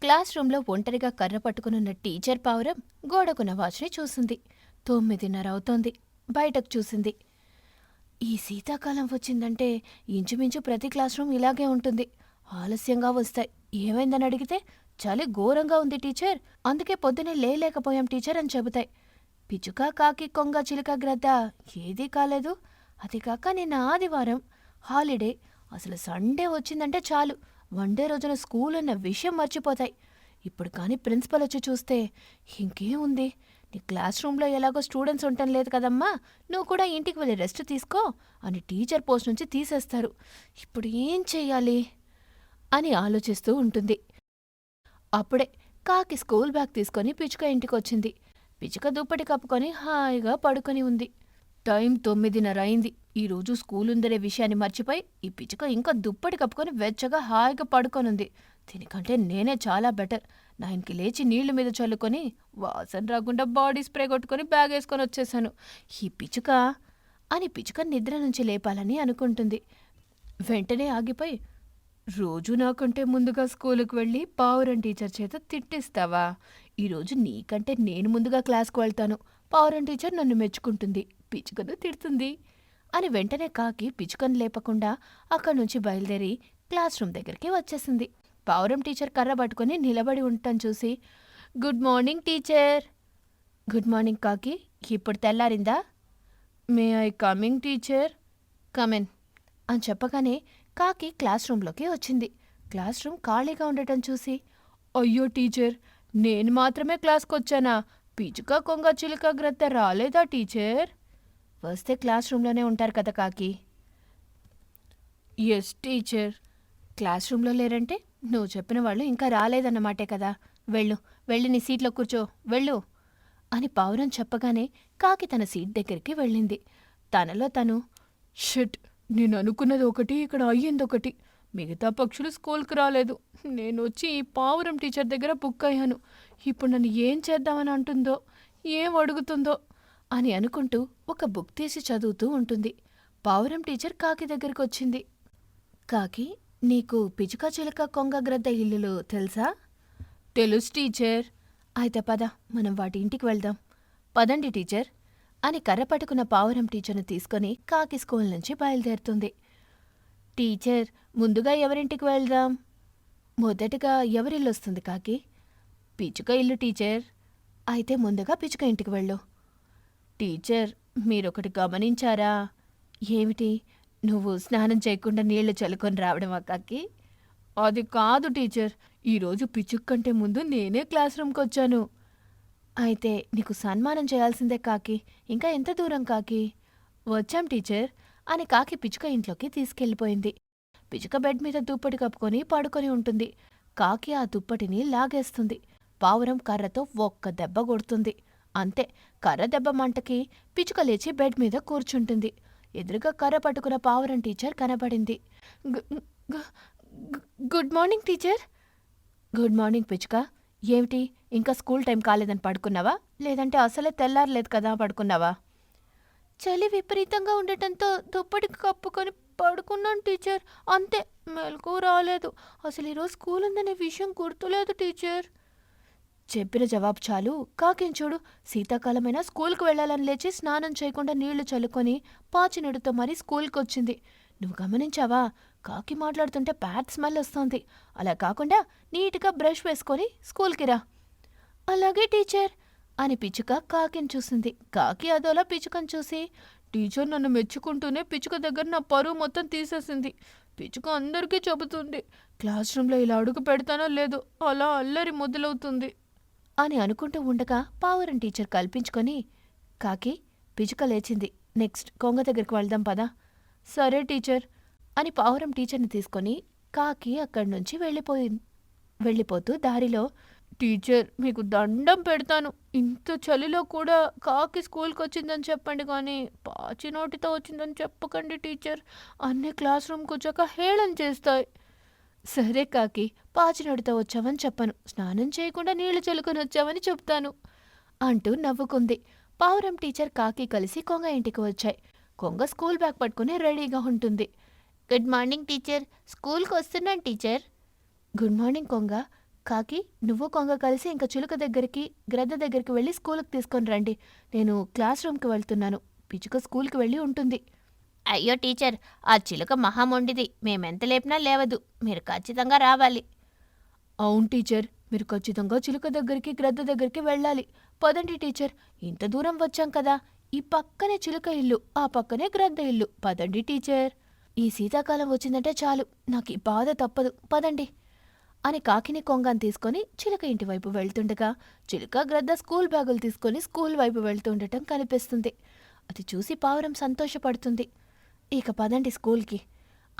Class రూంలో ఒంటరిగా కర్ర పట్టుకునున్న టీచర్ పావురం గోడకున్న వాచ్ని చూసింది. తొమ్మిదిన్నర అవుతోంది. బయటకు చూసింది. ఈ శీతాకాలం వచ్చిందంటే ఇంచుమించు ప్రతి క్లాస్ రూమ్ ఇలాగే ఉంటుంది. ఆలస్యంగా వస్తాయి. ఏమైందని అడిగితే చలి ఘోరంగా ఉంది టీచర్. అందుకే పొద్దునే లేలేకపోయాం టీచర్ అని చెబుతాయి. పిచుక కాకి కొంగ చిలుక గ్రద్ద ఏదీ కాలేదు. అది కాక నిన్న ఆదివారం హాలిడే. అసలు సండే వచ్చిందంటే చాలు. వన్డే రోజున స్కూల్ అన్న విషయం మర్చిపోతాయి. ఇప్పుడు కానీ ప్రిన్సిపల్ వచ్చి చూస్తే ఇంకేం ఉంది? నీ క్లాస్ రూమ్లో ఎలాగో స్టూడెంట్స్ ఉండటం లేదు కదమ్మా. నువ్వు కూడా ఇంటికి వెళ్ళి రెస్ట్ తీసుకో అని టీచర్ పోస్ట్ నుంచి తీసేస్తారు. ఇప్పుడు ఏం చెయ్యాలి? అని ఆలోచిస్తూ ఉంటుంది. అప్పుడే కాకి స్కూల్ బ్యాగ్ తీసుకొని పిచ్చుక ఇంటికొచ్చింది. పిచ్చుక దుప్పటి కప్పుకొని హాయిగా పడుకొని ఉంది. టైం తొమ్మిదిన్నర అయింది. ఈరోజు స్కూల్ ఉందనే విషయాన్ని మర్చిపోయి ఈ పిచ్చుక ఇంకా దుప్పటి కప్పుకొని వెచ్చగా హాయిగా పడుకొనుంది. దీనికంటే నేనే చాలా బెటర్. నైన్కి లేచి నీళ్ళ మీద చల్లుకొని వాసన రాకుండా బాడీ స్ప్రే కొట్టుకొని బ్యాగ్ వేసుకొని వచ్చేసాను. ఈ పిచ్చుక అని పిచ్చుక నిద్ర నుంచి లేపాలని అనుకుంటుంది. వెంటనే ఆగిపోయి రోజు నాకంటే ముందుగా స్కూలుకు వెళ్ళి పావురం టీచర్ చేత తిట్టిస్తావా? ఈరోజు నీకంటే నేను ముందుగా క్లాస్కు వెళ్తాను. పావురం టీచర్ నన్ను మెచ్చుకుంటుంది. పిచుకను తిడుతుంది అని వెంటనే కాకి పిచుకను లేపకుండా అక్కడి నుంచి బయలుదేరి క్లాస్ రూమ్ దగ్గరికి వచ్చేసింది. పావురం టీచర్ కర్ర పట్టుకొని నిలబడి ఉండటం చూసి good morning teacher. Good morning కాకి ఇప్పుడు తెల్లారిందా? May I coming teacher. Come in అని చెప్పగానే కాకి క్లాస్ రూమ్లోకి వచ్చింది. క్లాస్ రూమ్ ఖాళీగా ఉండటం చూసి అయ్యో టీచర్ నేను మాత్రమే క్లాస్కి వచ్చానా పిచుక కొంగ చిలుక గ్రద్ద రాలేదా టీచర్? వస్తే క్లాస్ రూమ్లోనే ఉంటారు కదా కాకి? ఎస్ టీచర్ క్లాస్ రూమ్లో లేరంటే నువ్వు చెప్పిన వాళ్ళు ఇంకా రాలేదన్నమాటే కదా. వెళ్ళు వెళ్ళి నీ సీట్లో కూర్చో వెళ్ళు అని పావురం చెప్పగానే కాకి తన సీట్ దగ్గరికి వెళ్ళింది. తనలో తను షిట్ నేను అనుకున్నది ఒకటి ఇక్కడ అయ్యింది ఒకటి. మిగతా పక్షులు స్కూల్కి రాలేదు. నేను వచ్చి ఈ పావురం టీచర్ దగ్గర బుక్ అయ్యాను. ఇప్పుడు నన్ను ఏం చేద్దామని అంటుందో ఏం అడుగుతుందో అని అనుకుంటూ ఒక బుక్ తీసి చదువుతూ ఉంటుంది. పావురం టీచర్ కాకి దగ్గరికి వచ్చింది కాకి నీకు పిచుక చిలుక కొంగ గ్రద్ద ఇల్లులు తెలుసా? తెలుసు టీచర్. అయితే పద మనం వాటి ఇంటికి వెళ్దాం. పదండి టీచర్ అని కర్ర పట్టుకున్న పావురం టీచర్ను తీసుకొని కాకి స్కూల్ నుంచి బయలుదేరుతుంది. టీచర్ ముందుగా ఎవరింటికి వెళ్దాం? మొదటగా ఎవరిల్లు వస్తుంది కాకి? పిచుక ఇల్లు టీచర్. అయితే ముందుగా పిచుక ఇంటికి వెళ్ళు. టీచర్ మీరొకటి గమనించారా? ఏమిటి? నువ్వు స్నానం చేయకుండా నీళ్ళు చల్లుకొని రావడం అక్కకి? అది కాదు టీచర్ ఈరోజు పిచుక్ కంటే ముందు నేనే క్లాస్ రూమ్కి వచ్చాను. అయితే నీకు సన్మానం చేయాల్సిందే కాకి ఇంకా ఎంత దూరం కాకి? వచ్చాం టీచర్ అని కాకి పిచుక ఇంట్లోకి తీసుకెళ్ళిపోయింది. పిచుక బెడ్ మీద దుప్పటి కప్పుకొని పడుకొని ఉంటుంది. కాకి ఆ దుప్పటిని లాగేస్తుంది. పావురం కర్రతో ఒక్క దెబ్బ కొడుతుంది. అంతే కర్ర దెబ్బ మంటకి పిచుక లేచి బెడ్ మీద కూర్చుంటుంది. ఎదురుగా కర్ర పట్టుకున్న పావురం టీచర్ కనబడింది. Good morning teacher. Good morning పిచ్చుక. ఏమిటి ఇంకా స్కూల్ టైం కాలేదని పడుకున్నావా? లేదంటే అసలే తెల్లారలేదు కదా పడుకున్నావా? చలి విపరీతంగా ఉండటంతో దుప్పటి కప్పుకొని పడుకున్నాను టీచర్. అంతే మెలకు రాలేదు. అసలు ఈరోజు స్కూల్ ఉందనే విషయం గుర్తులేదు టీచర్. చెప్పిన జవాబు చాలు. కాకిం చూడు శీతాకాలమైనా స్కూల్కి వెళ్ళాలని లేచి స్నానం చేయకుండా నీళ్ళు చల్లుకొని పాచినీడుతో మరీ స్కూల్కి వచ్చింది నువ్వు గమనించావా? కాకి మాట్లాడుతుంటే బ్యాడ్ స్మెల్ వస్తోంది. అలా కాకుండా నీట్గా బ్రష్ వేసుకొని స్కూల్కి రా. అలాగే టీచర్ అని పిచ్చుక కాకిని చూసింది. కాకి అదోలా పిచ్చుకని చూసి టీచర్ నన్ను మెచ్చుకుంటూనే పిచ్చుక దగ్గర నా పరువు మొత్తం తీసేసింది. పిచ్చుక అందరికీ చెబుతుంది క్లాస్ రూమ్లో ఇలా అడుగు పెడతానో లేదో అలా అల్లరి మొదలవుతుంది. అని అనుకుంటూ ఉండగా పావురం టీచర్ కల్పించుకొని కాకి పిచుక లేచింది. నెక్స్ట్ కొంగ దగ్గరికి వెళ్దాం పదా. సరే టీచర్ అని పావురం టీచర్ని తీసుకొని కాకి అక్కడి నుంచి వెళ్ళిపోయింది వెళ్ళిపోతూ దారిలో టీచర్ మీకు దండం పెడతాను. ఇంత చలిలో కూడా కాకి స్కూల్కి వచ్చిందని చెప్పండి కానీ పాచి నోటితో వచ్చిందని చెప్పకండి టీచర్. అన్ని క్లాస్ రూమ్కి వచ్చాక హేళన చేస్తాయి. సరే కాకి పాచినోడితో వచ్చావని చెప్పను. స్నానం చేయకుండా నీళ్ళు చల్లుకొని వచ్చావని చెప్తాను. అంటూ నవ్వుకుంది. పావురం టీచర్ కాకి కలిసి కొంగ ఇంటికి వచ్చాయి. కొంగ స్కూల్ బ్యాగ్ పట్టుకుని రెడీగా ఉంటుంది. Good morning teacher. స్కూల్కి వస్తున్నాను టీచర్. గుడ్ మార్నింగ్ కొంగ. కాకి నువ్వు కొంగ కలిసి ఇంకా చిలుక దగ్గరికి గ్రద్ద దగ్గరికి వెళ్ళి స్కూల్కి తీసుకొని రండి. నేను క్లాస్ రూమ్కి వెళ్తున్నాను. పిచ్చుక స్కూల్కి వెళ్ళి ఉంటుంది. అయ్యో టీచర్ ఆ చిలుక మహామొండిది మేమెంత లేపినా లేవదు. మీరు ఖచ్చితంగా రావాలి. అవును టీచర్ మీరు ఖచ్చితంగా చిలుక దగ్గరికి గ్రద్ద దగ్గరికి వెళ్ళాలి. పదండి టీచర్ ఇంత దూరం వచ్చాం కదా. ఈ పక్కనే చిలుక ఇల్లు ఆ పక్కనే గ్రద్ద ఇల్లు. పదండి టీచర్. ఈ శీతాకాలం వచ్చిందంటే చాలు. నాకు ఈ బాధ తప్పదు. పదండి. అని కాకిని కొంగని తీసుకొని చిలుక ఇంటి వైపు వెళ్తుండగా చిలుక గ్రద్ద స్కూల్ బ్యాగులు తీసుకొని స్కూల్ వైపు వెళ్తుండటం కనిపిస్తుంది. అది చూసి పావురం సంతోషపడుతుంది. ఇక పదండి స్కూల్కి.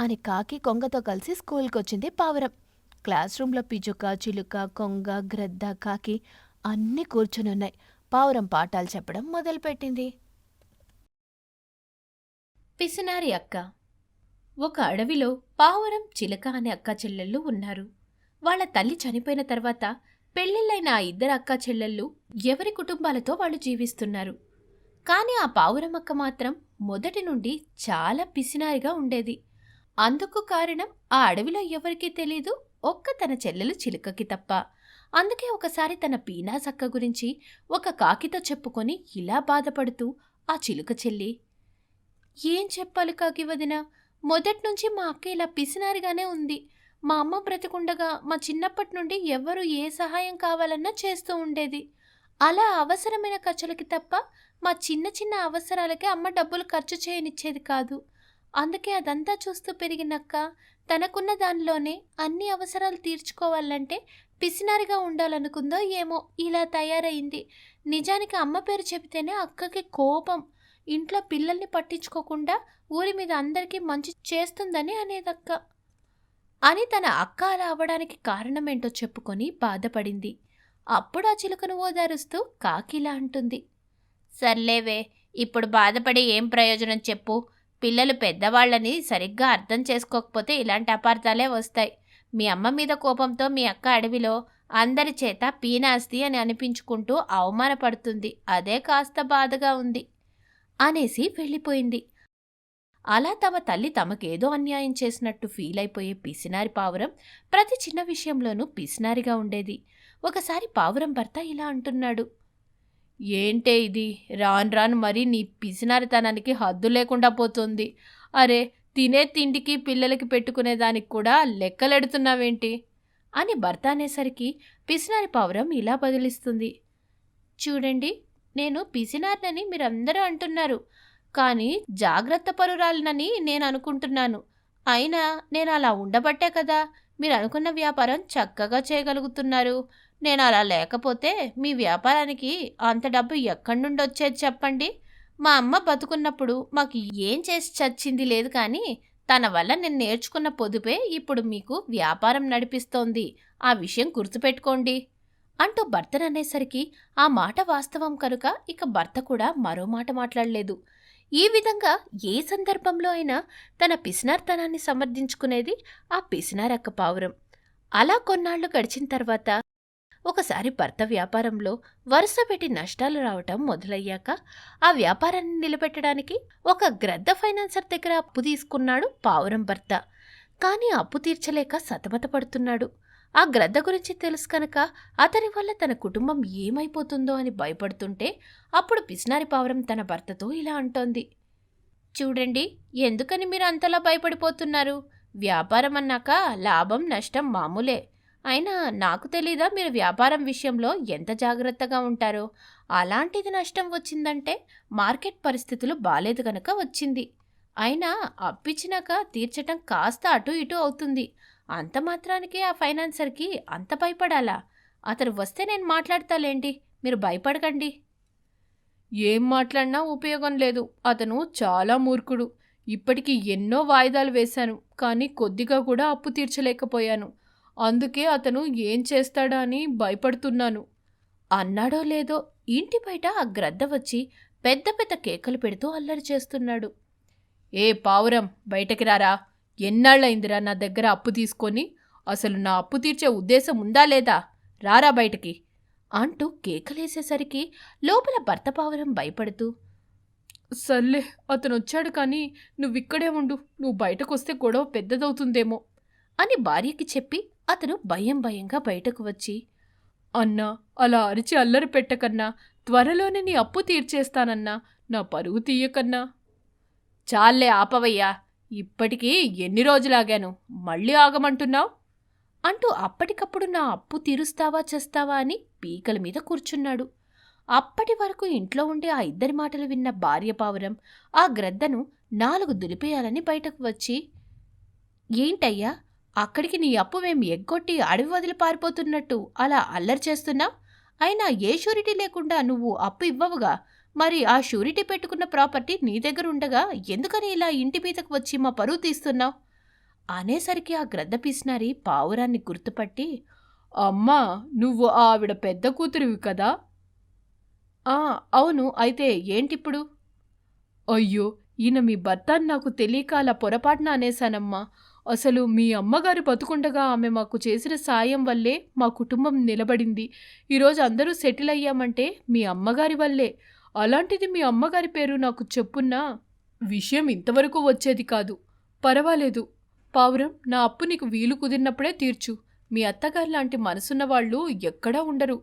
అని కాకి కొంగతో కలిసి స్కూల్కి వచ్చింది పావురం. క్లాస్ రూమ్లో పిచుక చిలుక కొంగ గ్రద్ద కాకి అన్నీ కూర్చునున్నాయి. పావురం పాఠాలు చెప్పడం మొదలుపెట్టింది. పిసినారి అక్క. ఒక అడవిలో పావురం చిలక అనే అక్క చెల్లెళ్ళు ఉన్నారు. వాళ్ళ తల్లి చనిపోయిన తర్వాత పెళ్ళిళ్ళైన ఆ ఇద్దరు అక్క చెల్లెళ్ళు ఎవరి కుటుంబాలతో వాళ్ళు జీవిస్తున్నారు? కానీ ఆ పావురం అక్క మాత్రం మొదటి నుండి చాలా పిసినారిగా ఉండేది. అందుకు కారణం ఆ అడవిలో ఎవరికీ తెలీదు ఒక్క తన చెల్లెలు చిలుకకి తప్ప. అందుకే ఒకసారి తన పీనాసక్క గురించి ఒక కాకితో చెప్పుకొని ఇలా బాధపడుతూ ఆ చిలుక చెల్లి ఏం చెప్పాలి కాకి వదిన? మొదట్నుంచి మా అక్క ఇలా పిసినారిగానే ఉంది. మా అమ్మ బ్రతికుండగా మా చిన్నప్పటి నుండి ఎవరు ఏ సహాయం కావాలన్నా చేస్తూ ఉండేది. అలా అవసరమైన ఖర్చులకి తప్ప మా చిన్న చిన్న అవసరాలకే అమ్మ డబ్బులు ఖర్చు చేయనిచ్చేది కాదు. అందుకే అదంతా చూస్తూ పెరిగినక్క తనకున్న దానిలోనే అన్ని అవసరాలు తీర్చుకోవాలంటే పిసినారిగా ఉండాలనుకుందో ఏమో ఇలా తయారైంది. నిజానికి అమ్మ పేరు చెబితేనే అక్కకి కోపం. ఇంట్లో పిల్లల్ని పట్టించుకోకుండా ఊరి మీద అందరికీ మంచి చేస్తుందని అనేదక్క. అని తన అక్క అలా అవ్వడానికి కారణమేంటో చెప్పుకొని బాధపడింది. అప్పుడు ఆ చిలుకను ఓదారుస్తూ కాకిలా అంటుంది. సర్లేవే ఇప్పుడు బాధపడి ఏం ప్రయోజనం చెప్పు. పిల్లలు పెద్దవాళ్ళని సరిగ్గా అర్థం చేసుకోకపోతే ఇలాంటి అపార్థాలే వస్తాయి. మీ అమ్మ మీద కోపంతో మీ అక్క అడవిలో అందరి చేత పీనాస్తి అని అనిపించుకుంటూ అవమానపడుతుంది. అదే కాస్త బాధగా ఉంది. అనేసి వెళ్ళిపోయింది. అలా తమ తల్లి తమకేదో అన్యాయం చేసినట్టు ఫీల్ అయిపోయే పిసినారి పావురం ప్రతి చిన్న విషయంలోనూ పిసినారిగా ఉండేది. ఒకసారి పావురం భర్త ఇలా అంటున్నాడు. ఏంటే ఇది? రాను రాను మరి నీ పిసినారితనానికి హద్దు లేకుండా పోతుంది. అరే తినే తిండికి పిల్లలకి పెట్టుకునే దానికి కూడా లెక్కలెడుతున్నావేంటి? అని భర్త అనేసరికి పిసినారి పావురం ఇలా బదిలిస్తుంది. చూడండి నేను పిసినారినని మీరందరూ అంటున్నారు. కానీ జాగ్రత్త పరురాలనని నేను అనుకుంటున్నాను. అయినా నేను అలా ఉండబట్టే కదా మీరు అనుకున్న వ్యాపారం చక్కగా చేయగలుగుతున్నారు. నేను అలా లేకపోతే మీ వ్యాపారానికి అంత డబ్బు ఎక్కడి నుండి వచ్చేది చెప్పండి? మా అమ్మ బతుకున్నప్పుడు మాకు ఏం చేసి చచ్చింది లేదు కానీ తన వల్ల నేను నేర్చుకున్న పొదుపే ఇప్పుడు మీకు వ్యాపారం నడిపిస్తోంది. ఆ విషయం గుర్తుపెట్టుకోండి. అంటూ భర్తననేసరికి ఆ మాట వాస్తవం కనుక ఇక భర్త కూడా మరో మాట మాట్లాడలేదు. ఈ విధంగా ఏ సందర్భంలో అయినా తన పిసినార్తనాన్ని సమర్థించుకునేది ఆ పిసినారక్క పావురం. అలా కొన్నాళ్ళు గడిచిన తర్వాత ఒకసారి భర్త వ్యాపారంలో వరుస పెట్టి నష్టాలు రావటం మొదలయ్యాక ఆ వ్యాపారాన్ని నిలబెట్టడానికి ఒక గ్రద్ద ఫైనాన్సర్ దగ్గర అప్పు తీసుకున్నాడు పావురం భర్త. కానీ అప్పు తీర్చలేక సతమతపడుతున్నాడు ఆ గ్రద్ద గురించి తెలుసు కనుక అతని వల్ల తన కుటుంబం ఏమైపోతుందో అని భయపడుతుంటే అప్పుడు పిసినారి పావురం తన భర్తతో ఇలా అంటోంది. చూడండి ఎందుకని మీరు అంతలా భయపడిపోతున్నారు? వ్యాపారం అన్నాక లాభం నష్టం మామూలే. అయినా నాకు తెలీదా మీరు వ్యాపారం విషయంలో ఎంత జాగ్రత్తగా ఉంటారో? అలాంటిది నష్టం వచ్చిందంటే మార్కెట్ పరిస్థితులు బాలేదు కనుక వచ్చింది. అయినా అప్పిచ్చినాక తీర్చటం కాస్త అటు ఇటు అవుతుంది. అంత మాత్రానికి ఆ ఫైనాన్సర్కి అంత భయపడాలా? అతను వస్తే నేను మాట్లాడతాలేండి మీరు భయపడకండి. ఏం మాట్లాడినా ఉపయోగం లేదు. అతను చాలా మూర్ఖుడు. ఇప్పటికి ఎన్నో వాయిదాలు వేశాను. కానీ కొద్దిగా కూడా అప్పు తీర్చలేకపోయాను. అందుకే అతను ఏం చేస్తాడా అని భయపడుతున్నాను. అన్నాడో లేదో ఇంటి బయట ఆ గ్రద్ద వచ్చి పెద్ద పెద్ద కేకలు పెడుతూ అల్లరి చేస్తున్నాడు. ఏ పావురం బయటకి రారా. ఎన్నాళ్ళైందిరా నా దగ్గర అప్పు తీసుకొని? అసలు నా అప్పు తీర్చే ఉద్దేశం ఉందా లేదా? రారా బయటికి. అంటూ కేకలేసేసరికి లోపల భర్త పావురం భయపడుతూ సర్లే అతను వచ్చాడు కానీ నువ్విక్కడే ఉండు. నువ్వు బయటకొస్తే గొడవ పెద్దదవుతుందేమో అని భార్యకి చెప్పి అతను భయం భయంగా బయటకు వచ్చి అన్నా అలా అరిచి అల్లరి పెట్టకన్నా త్వరలోనే నీ అప్పు తీర్చేస్తానన్నా నా పరువు తీయకన్నా. చాలే ఆపవయ్యా ఇప్పటికీ ఎన్ని రోజులాగాను మళ్ళీ ఆగమంటున్నావు? అంటూ అప్పటికప్పుడు నా అప్పు తీరుస్తావా చేస్తావా అని పీకల మీద కూర్చున్నాడు. అప్పటి వరకు ఇంట్లో ఉండే ఆ ఇద్దరి మాటలు విన్న భార్య పావురం ఆ గ్రద్దను నాలుగు దులిపేయాలని బయటకు వచ్చి ఏంటయ్యా అక్కడికి నీ అప్పు మేము ఎగ్గొట్టి అడవి వదిలి పారిపోతున్నట్టు అలా అల్లరి చేస్తున్నావు అయినా ఏ షూరిటీ లేకుండా నువ్వు అప్పు ఇవ్వవుగా? మరి ఆ షూరిటీ పెట్టుకున్న ప్రాపర్టీ నీ దగ్గర ఉండగా ఎందుకని ఇలా ఇంటి మీదకు వచ్చి మా పరువు తీస్తున్నావు? అనేసరికి ఆ గ్రద్ద పీసినారి పావురాన్ని గుర్తుపట్టి అమ్మా నువ్వు ఆవిడ పెద్ద కూతురివి కదా? ఆ అవును. అయితే ఏంటిప్పుడు? అయ్యో ఈయన మీ భర్త నాకు తెలియక అలా పొరపాటున అనేశానమ్మా. అసలు మీ అమ్మగారు బతుకుండగా ఆమె మాకు చేసిన సాయం వల్లే మా కుటుంబం నిలబడింది. ఈరోజు అందరూ సెటిల్ అయ్యామంటే మీ అమ్మగారి వల్లే. అలాంటిది మీ అమ్మగారి పేరు నాకు చెప్పున్నా విషయం ఇంతవరకు వచ్చేది కాదు. పర్వాలేదు. పావురం నా అప్పు నీకు వీలు కుదిరినప్పుడే తీర్చు. మీ అత్తగారు లాంటి మనసున్న వాళ్ళు ఎక్కడా ఉండరు.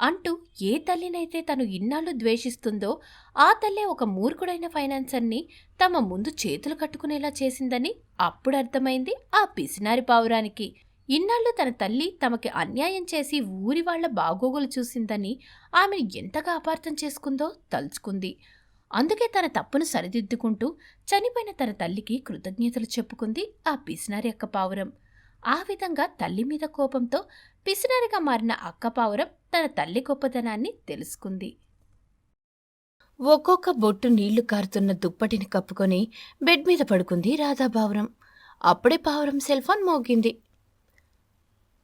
అంటూ ఏ తల్లినైతే తను ఇన్నాళ్ళు ద్వేషిస్తుందో ఆ తల్లే ఒక మూర్ఖుడైన ఫైనాన్సర్ని తమ ముందు చేతులు కట్టుకునేలా చేసిందని అప్పుడు అర్థమైంది ఆ పిసినారి పావురానికి. ఇన్నాళ్ళు తన తల్లి తమకి అన్యాయం చేసి ఊరి వాళ్ళ బాగోగులు చూసిందని ఆమెను ఎంతగా అపార్థం చేసుకుందో తలుచుకుంది. అందుకే తన తప్పును సరిదిద్దుకుంటూ చనిపోయిన తన తల్లికి కృతజ్ఞతలు చెప్పుకుంది ఆ పిసినారి యొక్క పావురం. ఆ విధంగా తల్లి మీద కోపంతో పిసినారిగా మారిన అక్క పావురం తన తల్లి గొప్పతనాన్ని తెలుసుకుంది. ఒక్కొక్క బొట్టు నీళ్ళు కారుతున్న దుప్పటిని కప్పుకొని బెడ్ మీద పడుకుంది రాధా పావురం. అప్పుడే పావురం సెల్ ఫోన్ మోగింది.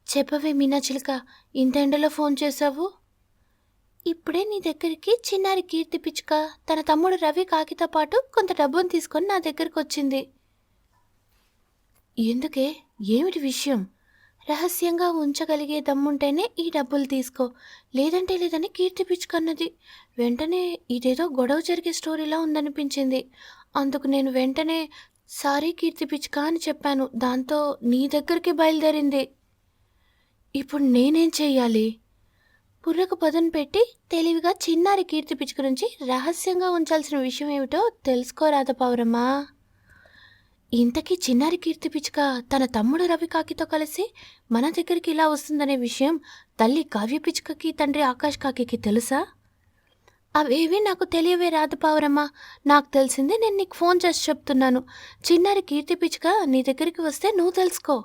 చెప్పవే మీనా చిలుక ఇంత ఎండలో ఫోన్ చేశావు? ఇప్పుడే నీ దగ్గరికి చిన్నారి కీర్తి పిచ్చుక తన తమ్ముడు రవి కాకితో పాటు కొంత డబ్బును తీసుకొని నా దగ్గరకు వచ్చింది ఎందుకే? ఏమిటి విషయం? రహస్యంగా ఉంచగలిగే దమ్ముంటేనే ఈ డబ్బులు తీసుకో. లేదంటే లేదని కీర్తి పిచ్చుకన్నది. వెంటనే ఇదేదో గొడవ జరిగే స్టోరీలా ఉందనిపించింది. అందుకు నేను వెంటనే సారీ కీర్తి పిచ్చుక అని చెప్పాను. దాంతో నీ దగ్గరికి బయలుదేరింది. ఇప్పుడు నేనేం చెయ్యాలి? పుర్రకు పదును పెట్టి తెలివిగా చిన్నారి కీర్తి పిచ్చుక నుంచి రహస్యంగా ఉంచాల్సిన విషయం ఏమిటో తెలుసుకోరాద పౌరమ్మా ఇంతకీ చిన్నారి కీర్తి పిచ్చుక తన తమ్ముడు రవి కాకితో కలిసి మన దగ్గరికి ఇలా వస్తుందనే విషయం తల్లి కావ్య పిచ్చుకకి తండ్రి ఆకాష్ కాకికి తెలుసా? అవేవి నాకు తెలియవే రాధపావురమ్మా నాకు తెలిసిందే నేను నీకు ఫోన్ చేసి చెప్తున్నాను. చిన్నారి కీర్తి పిచ్చుక నీ దగ్గరికి వస్తే నువ్వు తెలుసుకో.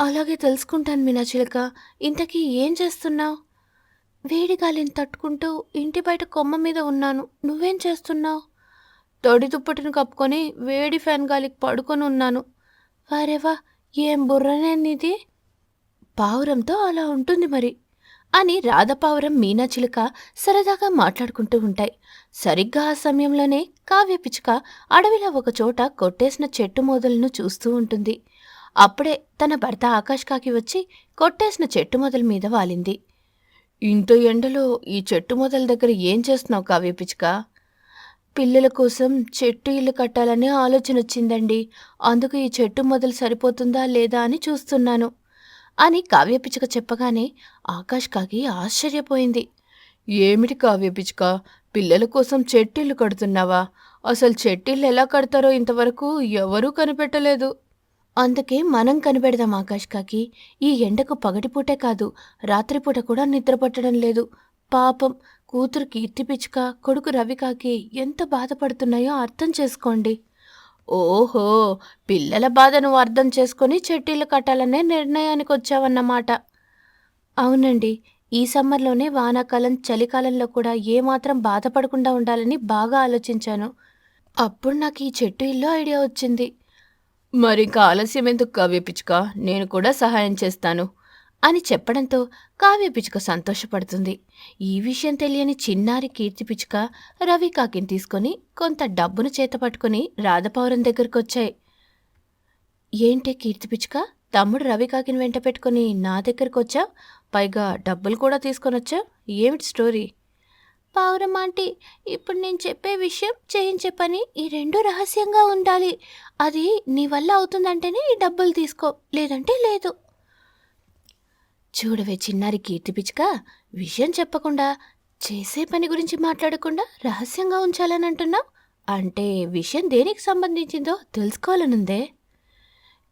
అలాగే తెలుసుకుంటాను మీనా చిలక. ఇంతకీ ఏం చేస్తున్నావు? వేడి గాలిని తట్టుకుంటూ ఇంటి బయట కొమ్మ మీద ఉన్నాను. నువ్వేం చేస్తున్నావు? తొడి దుప్పటిని కప్పుకొని వేడి ఫ్యాన్ గాలికి పడుకొని ఉన్నాను. వారేవా ఏం బుర్రనే పావురంతో అలా ఉంటుంది మరి అని రాధపావురం మీనా చిలుక సరదాగా మాట్లాడుకుంటూ ఉంటాయి. సరిగ్గా ఆ సమయంలోనే కావ్య పిచ్చుక అడవిలో ఒకచోట కొట్టేసిన చెట్టు మొదలను చూస్తూ ఉంటుంది. అప్పుడే తన భర్త ఆకాష్ కాకి వచ్చి కొట్టేసిన చెట్టు మొదల మీద వాలింది. ఇంత ఎండలో ఈ చెట్టు మొదల దగ్గర ఏం చేస్తున్నావు కావ్య పిచ్చుక? పిల్లల కోసం చెట్టు ఇల్లు కట్టాలనే ఆలోచన వచ్చిందండి. అందుకు ఈ చెట్టు మొదలు సరిపోతుందా లేదా అని చూస్తున్నాను. అని కావ్య పిచ్చుక చెప్పగానే ఆకాష్ కాకి ఆశ్చర్యపోయింది. ఏమిటి కావ్య పిచ్చుక? పిల్లల కోసం చెట్టిల్లు కడుతున్నావా? అసలు చెట్టిల్లు ఎలా కడతారో ఇంతవరకు ఎవరూ కనిపెట్టలేదు. అందుకే మనం కనిపెడదాం ఆకాష్ కాకి. ఈ ఎండకు పగటిపూటే కాదు రాత్రిపూట కూడా నిద్రపట్టడం లేదు. పాపం కూతురు కీర్తి పిచ్చుక కొడుకు రవికాకి ఎంత బాధపడుతున్నాయో అర్థం చేసుకోండి. ఓహో పిల్లల బాధను అర్థం చేసుకొని చెట్టీలు కట్టాలనే నిర్ణయానికి వచ్చావన్నమాట అవునండి ఈ సమ్మర్లోనే వానాకాలం చలికాలంలో కూడా ఏమాత్రం బాధపడకుండా ఉండాలని బాగా ఆలోచించాను. అప్పుడు నాకు ఈ చెట్టు ఇల్లు ఐడియా వచ్చింది. మరి ఇంకా ఆలస్యం ఎందుకు కావ్య పిచ్చుక? నేను కూడా సహాయం చేస్తాను. అని చెప్పడంతో కావ్య పిచ్చుక సంతోషపడుతుంది. ఈ విషయం తెలియని చిన్నారి కీర్తి పిచ్చుక రవి కాకిని తీసుకొని కొంత డబ్బును చేతపట్టుకుని రాధపౌరం దగ్గరకు వచ్చాయి ఏంటే కీర్తి పిచ్చుక? తమ్ముడు రవి కాకిని వెంట పెట్టుకుని నా దగ్గరకు వచ్చావు పైగా డబ్బులు కూడా తీసుకొని వచ్చావు ఏమిటి స్టోరీ? పావురం ఆంటీ ఇప్పుడు నేను చెప్పే విషయం చేయించే పని ఈ రెండు రహస్యంగా ఉండాలి. అది నీ వల్ల అవుతుందంటేనే ఈ డబ్బులు తీసుకో లేదంటే లేదు. చూడవే చిన్నారి కీర్తి పిచ్చుక విషయం చెప్పకుండా చేసే పని గురించి మాట్లాడకుండా రహస్యంగా ఉంచాలని అంటున్నావు అంటే విషయం దేనికి సంబంధించిందో తెలుసుకోవాలనుందే.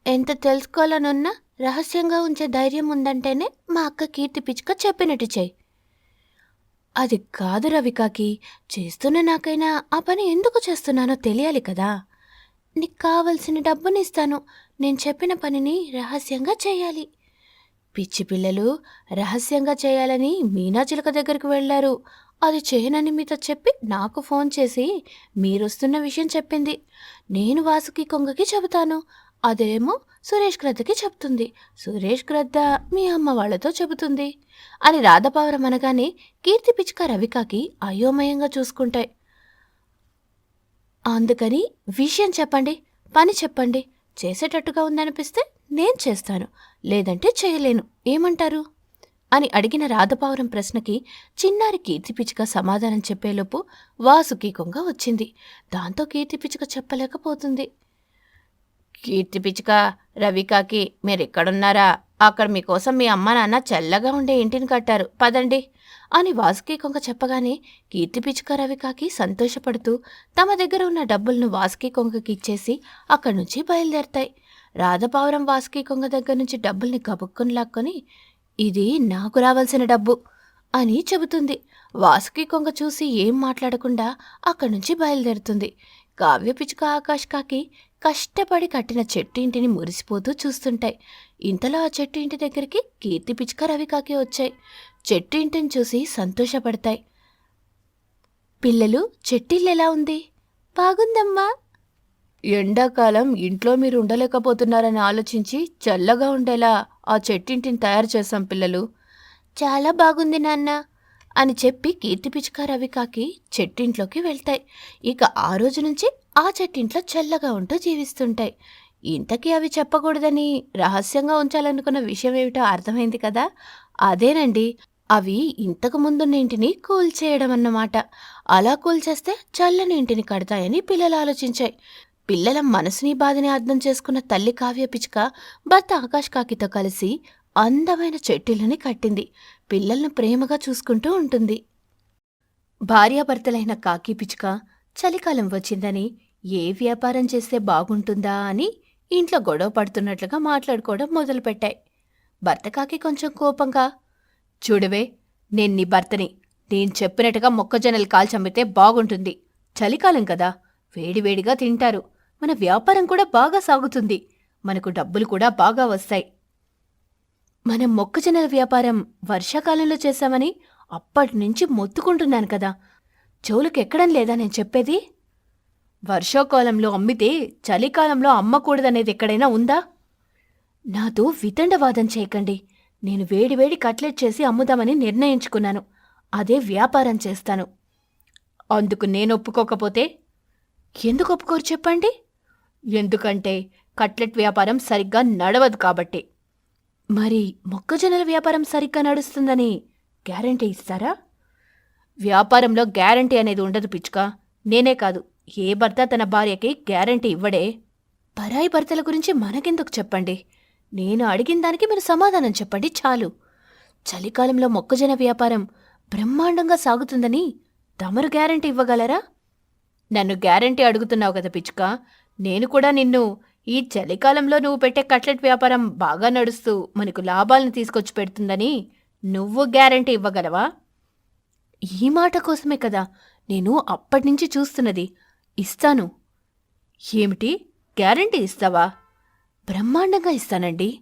ఎంత తెలుసుకోవాలనున్నా రహస్యంగా ఉంచే ధైర్యం ఉందంటేనే మా అక్క కీర్తి పిచ్చుక చెప్పినట్టు చేయి అది కాదు రవికాకి చేస్తున్న నాకైనా ఆ పని ఎందుకు చేస్తున్నానో తెలియాలి కదా. నీకు కావలసిన డబ్బునిస్తాను. నేను చెప్పిన పనిని రహస్యంగా చేయాలి. పిచ్చి పిల్లలు రహస్యంగా చేయాలని మీనాచిలుక దగ్గరికి వెళ్ళారు. అది చేయనని మీతో చెప్పి నాకు ఫోన్ చేసి మీరొస్తున్న విషయం చెప్పింది. నేను వాసుకి కొంగకి చెబుతాను. అదేమో సురేష్ గ్రద్దకి చెప్తుంది. సురేష్ గ్రద్ద మీ అమ్మ వాళ్ళతో చెబుతుంది. అని రాధపావరం అనగానే కీర్తి పిచ్చుక రవికాకి అయోమయంగా చూసుకుంటాయి. అందుకని విషయం చెప్పండి పని చెప్పండి చేసేటట్టుగా ఉందనిపిస్తే నేను చేస్తాను లేదంటే చేయలేను. ఏమంటారు? అని అడిగిన రాధపావురం ప్రశ్నకి చిన్నారి కీర్తి పిచ్చుక సమాధానం చెప్పేలోపు వాసుకి కొంగ వచ్చింది. దాంతో కీర్తి పిచ్చుక చెప్పలేకపోతుంది. కీర్తి పిచ్చుక రవికాకి మీరెక్కడున్నారా? అక్కడ మీకోసం మీ అమ్మ నాన్న చల్లగా ఉండే ఇంటిని కట్టారు. పదండి. అని వాసుకి కొంగ చెప్పగానే కీర్తి పిచ్చుక రవికాకి సంతోషపడుతూ తమ దగ్గర ఉన్న డబ్బులను వాసుకి కొంగకి ఇచ్చేసి అక్కడి నుంచి బయలుదేరతాయి. రాధపావురం వాసుకి కొంగ దగ్గర నుంచి డబ్బుల్ని గబుక్కుని లాక్కొని ఇది నాకు రావాల్సిన డబ్బు అని చెబుతుంది. వాసుకి కొంగ చూసి ఏం మాట్లాడకుండా అక్కడి నుంచి బయలుదేరుతుంది. కావ్య పిచ్చుక ఆకాష్ కాకి కష్టపడి కట్టిన చెట్టు ఇంటిని మురిసిపోతూ చూస్తుంటాయి. ఇంతలో ఆ చెట్టు ఇంటి దగ్గరికి కీర్తి పిచ్చుక రవికాకి వచ్చాయి. చెట్టు ఇంటిని చూసి సంతోషపడతాయి. పిల్లలు చెట్టిల్లు ఎలా ఉంది? బాగుందమ్మా. ఎండాకాలం ఇంట్లో మీరు ఉండలేకపోతున్నారని ఆలోచించి చల్లగా ఉండేలా ఆ చెట్టింటిని తయారు చేశాం పిల్లలు. చాలా బాగుంది నాన్న అని చెప్పి కీర్తి పిచ్చుక రవికాకి చెట్టింట్లోకి వెళ్తాయి. ఇక ఆ రోజు నుంచి ఆ చెట్టింట్లో చల్లగా ఉంటూ జీవిస్తుంటాయి. ఇంతకీ అవి చెప్పకూడదని రహస్యంగా ఉంచాలనుకున్న విషయం ఏమిటో అర్థమైంది కదా? అదేనండి. అవి ఇంతకు ముందున్న ఇంటిని కూల్చేయడం అన్నమాట అలా కూల్చేస్తే చల్లని ఇంటిని కడతాయని పిల్లలు ఆలోచించాయి. పిల్లల మనసుని బాధని అర్థం చేసుకున్న తల్లి కావ్య పిచ్చుక భర్త ఆకాష్ కాకితో కలిసి అందమైన చెట్టులని కట్టింది. పిల్లల్ని ప్రేమగా చూసుకుంటూ ఉంటుంది. భార్యాభర్తలైన కాకి పిచ్చుక చలికాలం వచ్చిందని ఏ వ్యాపారం చేస్తే బాగుంటుందా అని ఇంట్లో గొడవ పడుతున్నట్లుగా మాట్లాడుకోవడం మొదలుపెట్టాయి. భర్త కాకి కొంచెం కోపంగా చూడవే నేను నీ భర్తని. నేను చెప్పినట్టుగా మొక్కజొన్నలు కాల్చమ్మితే బాగుంటుంది. చలికాలం కదా వేడివేడిగా తింటారు. మన వ్యాపారం కూడా బాగా సాగుతుంది. మనకు డబ్బులు కూడా బాగా వస్తాయి. మనం మొక్కజొన్నల వ్యాపారం వర్షాకాలంలో చేశామని అప్పటి నుంచి మొత్తుకుంటున్నాను కదా. చెవులకు ఎక్కడం లేదా నేను చెప్పేది? వర్షాకాలంలో అమ్మితే చలికాలంలో అమ్మకూడదనేది ఎక్కడైనా ఉందా? నాతో వితండవాదం చేయకండి. నేను వేడివేడి కట్లెట్ చేసి అమ్ముదామని నిర్ణయించుకున్నాను. అదే వ్యాపారం చేస్తాను. అందుకు నేను ఒప్పుకోకపోతే? ఎందుకు ఒప్పుకోరు చెప్పండి? ఎందుకంటే కట్లెట్ వ్యాపారం సరిగ్గా నడవదు కాబట్టి. మరి మొక్కజొన్నల వ్యాపారం సరిగ్గా నడుస్తుందని గ్యారంటీ ఇస్తారా? వ్యాపారంలో గ్యారంటీ అనేది ఉండదు పిచ్చుక. నేనే కాదు. ఏ భర్త తన భార్యకి గ్యారంటీ ఇవ్వడే? పరాయి భర్తల గురించి మనకెందుకు చెప్పండి? నేను అడిగిన దానికి మీరు సమాధానం చెప్పండి చాలు. చలికాలంలో మొక్కజొన్న వ్యాపారం బ్రహ్మాండంగా సాగుతుందని తమరు గ్యారంటీ ఇవ్వగలరా? నన్ను గ్యారంటీ అడుగుతున్నావు కదా పిచ్చుక. నేను కూడా నిన్ను ఈ చలికాలంలో నువ్వు పెట్టే కట్లెట్ వ్యాపారం బాగా నడుస్తూ మనకు లాభాలను తీసుకొచ్చి పెడుతుందని నువ్వు గ్యారంటీ ఇవ్వగలవా? ఈ మాట కోసమే కదా నేను అప్పటినుంచి చూస్తున్నది. ఇస్తాను. ఏమిటి? గ్యారంటీ ఇస్తావా? బ్రహ్మాండంగా ఇస్తానండి.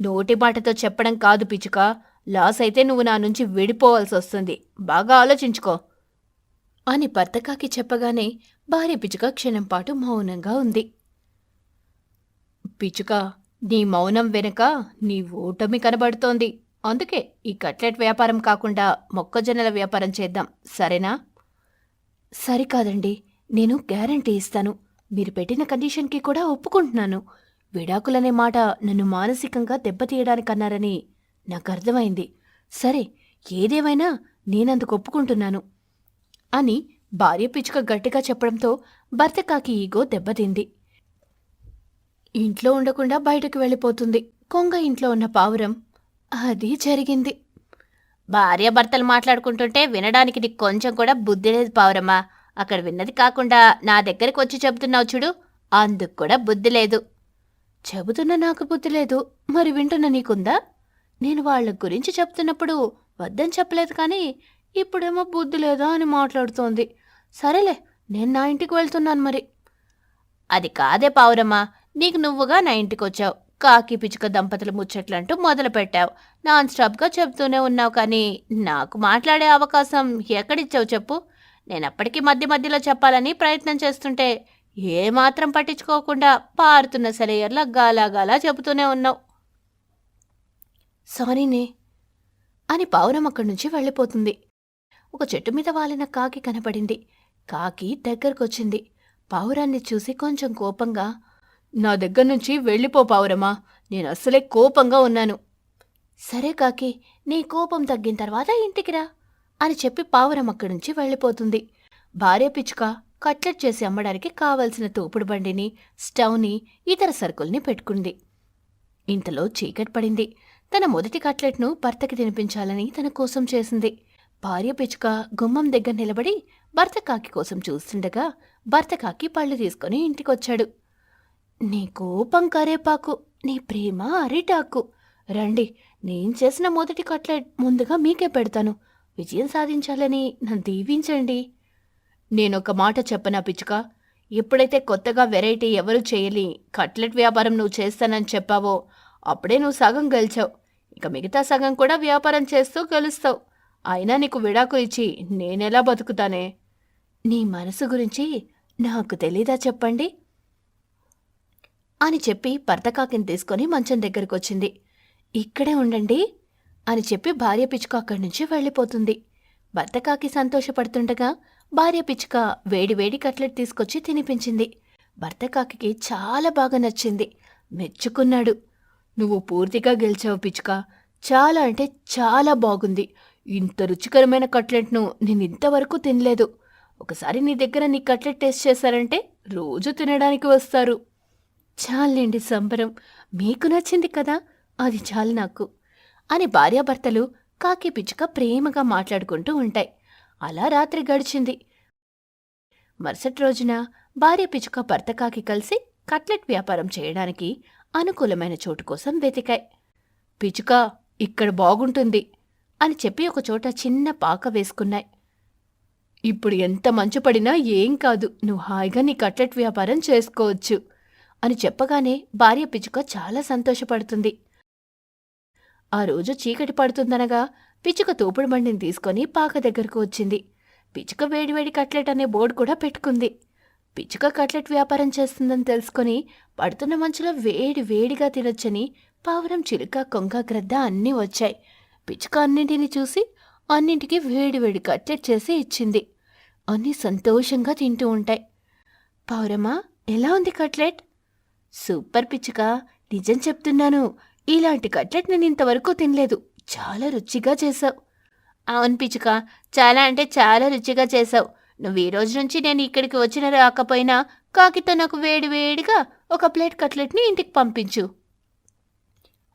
నోటి మాటతో చెప్పడం కాదు పిచ్చుక. లాస్ అయితే నువ్వు నా నుంచి విడిపోవాల్సి వస్తుంది. బాగా ఆలోచించుకో. అని భర్తకాకి చెప్పగానే భార్య పిచ్చుక క్షణం పాటు మౌనంగా ఉంది. పిచ్చుక నీ మౌనం వెనుక నీ ఓటమి కనబడుతోంది. అందుకే ఈ కట్లెట్ వ్యాపారం కాకుండా మొక్కజొన్నల వ్యాపారం చేద్దాం. సరేనా? సరికాదండి. నేను గ్యారంటీ ఇస్తాను. మీరు పెట్టిన కండిషన్కి కూడా ఒప్పుకుంటున్నాను. విడాకులనే మాట నన్ను మానసికంగా దెబ్బతీయడానికన్నారని నాకు అర్థమైంది. సరే ఏదేమైనా నేనందుకు ఒప్పుకుంటున్నాను అని భార్య పిచ్చుక గట్టిగా చెప్పడంతో భర్త కాకి ఈగో దెబ్బతింది. ఇంట్లో ఉండకుండా బయటకు వెళ్ళిపోతుంది. కొంగ ఇంట్లో ఉన్న పావురం అది జరిగింది. భార్యాభర్తలు మాట్లాడుకుంటుంటే వినడానికి నీకు కొంచెం కూడా బుద్ధి లేదు పావురమ్మా. అక్కడ విన్నది కాకుండా నా దగ్గరికి వచ్చి చెబుతున్నావు చూడు అందుకు కూడా బుద్ధి లేదు. చెబుతున్న నాకు బుద్ధి లేదు మరి వింటున్న నీకుందా? నేను వాళ్ళ గురించి చెప్తున్నప్పుడు వద్దని చెప్పలేదు కానీ ఇప్పుడేమో బుద్ధి లేదా అని మాట్లాడుతోంది. సరేలే నేను నా ఇంటికి వెళ్తున్నాను మరి. అది కాదే పావురమ్మా నీకు నువ్వుగా నా ఇంటికి వచ్చావు. కాకి పిచ్చుక దంపతుల ముచ్చట్లంటూ మొదలు పెట్టావు. నాన్ స్టాప్గా చెప్తూనే ఉన్నావు కానీ నాకు మాట్లాడే అవకాశం ఎక్కడిచ్చావు చెప్పు. నేను మధ్య మధ్యలో చెప్పాలని ప్రయత్నం చేస్తుంటే ఏమాత్రం పట్టించుకోకుండా పారుతున్న సెలయర్లా గాలాగాలా చెబుతూనే ఉన్నావు. సారీనే అని పావురం అక్కడి నుంచి వెళ్ళిపోతుంది. ఒక చెట్టు మీద వాలిన కాకి కనపడింది. కాకి దగ్గరకొచ్చింది. పావురాన్ని చూసి కొంచెం కోపంగా నా దగ్గర నుంచి వెళ్ళిపో పావురమా నేను అస్సలే కోపంగా ఉన్నాను. సరే కాకి నీ కోపం తగ్గిన తర్వాత ఇంటికి రా. అని చెప్పి పావురం అక్కడి నుంచి వెళ్ళిపోతుంది. భార్య పిచ్చుక కట్లెట్ చేసి అమ్మడానికి కావలసిన తోపుడు బండిని స్టవ్ని ఇతర సరుకుల్ని పెట్టుకుంది. ఇంతలో చీకటి పడింది. తన మొదటి కట్లెట్ను భర్తకి తినిపించాలని తన కోసం చేసింది. భార్య పిచ్చుక గుమ్మం దగ్గర నిలబడి భర్త కాకి కోసం చూస్తుండగా భర్త కాకి పళ్ళు తీసుకుని ఇంటికొచ్చాడు. నీ కోపం కరేపాకు నీ ప్రేమ అరిటాకు. రండి నేను చేసిన మొదటి కట్లెట్ ముందుగా మీకే పెడతాను. విజయం సాధించాలని నన్ను దీవించండి. నేనొక మాట చెప్పనా పిచ్చుక? ఎప్పుడైతే కొత్తగా వెరైటీ ఎవరు చేయలి కట్లెట్ వ్యాపారం నువ్వు చేస్తానని చెప్పావో అప్పుడే నువ్వు సగం గెలిచావు. ఇక మిగతా సగం కూడా వ్యాపారం చేస్తూ గెలుస్తావు. అయినా నీకు విడాకు ఇచ్చి నేనెలా బతుకుతానే? నీ మనసు గురించి నాకు తెలీదా చెప్పండి? అని చెప్పి భర్తకాకిని తీసుకొని మంచం దగ్గరకు వచ్చింది ఇక్కడే ఉండండి. అని చెప్పి భార్య పిచ్చుక అక్కడి నుంచి వెళ్ళిపోతుంది. భర్తకాకి సంతోషపడుతుండగా భార్య పిచ్చుక వేడి వేడి కట్లెట్ తీసుకొచ్చి తినిపించింది. భర్తకాకి చాలా బాగా నచ్చింది. మెచ్చుకున్నాడు. నువ్వు పూర్తిగా గెలిచావు పిచ్చుక. చాలా అంటే చాలా బాగుంది. ఇంత రుచికరమైన కట్లెట్ను నేను ఇంతవరకు తినలేదు. ఒకసారి నీ దగ్గర నీ కట్లెట్ టేస్ట్ చేశారంటే రోజు తినడానికి వస్తారు. చాలండి సంబరం. మీకు నచ్చింది కదా? అది చాలు నాకు. అని భార్యాభర్తలు కాకి పిచ్చుక ప్రేమగా మాట్లాడుకుంటూ ఉంటాయి. అలా రాత్రి గడిచింది. మరుసటి రోజున భార్య పిచ్చుక భర్త కాకి కలిసి కట్లెట్ వ్యాపారం చేయడానికి అనుకూలమైన చోటు కోసం వెతికాయి. పిచ్చుక ఇక్కడ బాగుంటుంది అని చెప్పి ఒక చోట చిన్న పాక వేసుకున్నాయి. ఇప్పుడు ఎంత మంచు పడినా ఏం కాదు నువ్వు హాయిగా నీ కట్లెట్ వ్యాపారం చేసుకోవచ్చు అని చెప్పగానే భార్య పిచ్చుక చాలా సంతోషపడుతుంది. ఆ రోజు చీకటి పడుతుందనగా పిచ్చుక తోపుడు బండిని తీసుకొని పాక దగ్గరకు వచ్చింది. పిచ్చుక వేడివేడి కట్లెట్ అనే బోర్డు కూడా పెట్టుకుంది. పిచ్చుక కట్లెట్ వ్యాపారం చేస్తుందని తెలుసుకొని పడుతున్న మంచులో వేడి వేడిగా తినొచ్చని పావురం చిలుక కొంగ గ్రద్ద అన్నీ వచ్చాయి. పిచ్చుక అన్నింటిని చూసి అన్నింటికి వేడివేడి కట్లెట్ చేసి ఇచ్చింది. అన్నీ సంతోషంగా తింటూ ఉంటాయి. పావురమా ఎలా ఉంది కట్లెట్? సూపర్ పిచ్చుక నిజం చెప్తున్నాను. ఇలాంటి కట్లెట్ నేను ఇంతవరకు తినలేదు. చాలా రుచిగా చేసావు అవును పిచ్చుక చాలా అంటే చాలా రుచిగా చేసావు నువ్వు ఈ రోజు నుంచి నేను ఇక్కడికి వచ్చిన రాకపోయినా కాకితో నాకు వేడి వేడిగా ఒక ప్లేట్ కట్లెట్ని ఇంటికి పంపించు.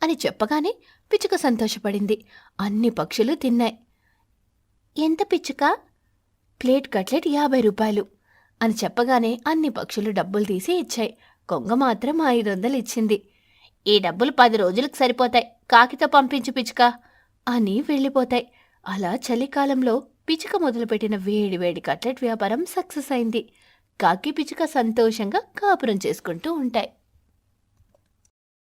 అని చెప్పగానే పిచ్చుక సంతోషపడింది. అన్ని పక్షులు తిన్నాయి. ఎంత పిచ్చుక? ప్లేట్ కట్లెట్ యాభై రూపాయలు అని చెప్పగానే అన్ని పక్షులు డబ్బులు తీసి ఇచ్చాయి. కొంగ మాత్రం ఐదు వందలు ఇచ్చింది. ఈ డబ్బులు పది రోజులకు సరిపోతాయి. కాకితో పంపించు పిచ్చుక. అని వెళ్ళిపోతాయి. అలా చలికాలంలో పిచ్చుక మొదలుపెట్టిన వేడి వేడి కట్లెట్ వ్యాపారం సక్సెస్ అయింది. కాకి పిచ్చుక సంతోషంగా కాపురం చేసుకుంటూ ఉంటాయి.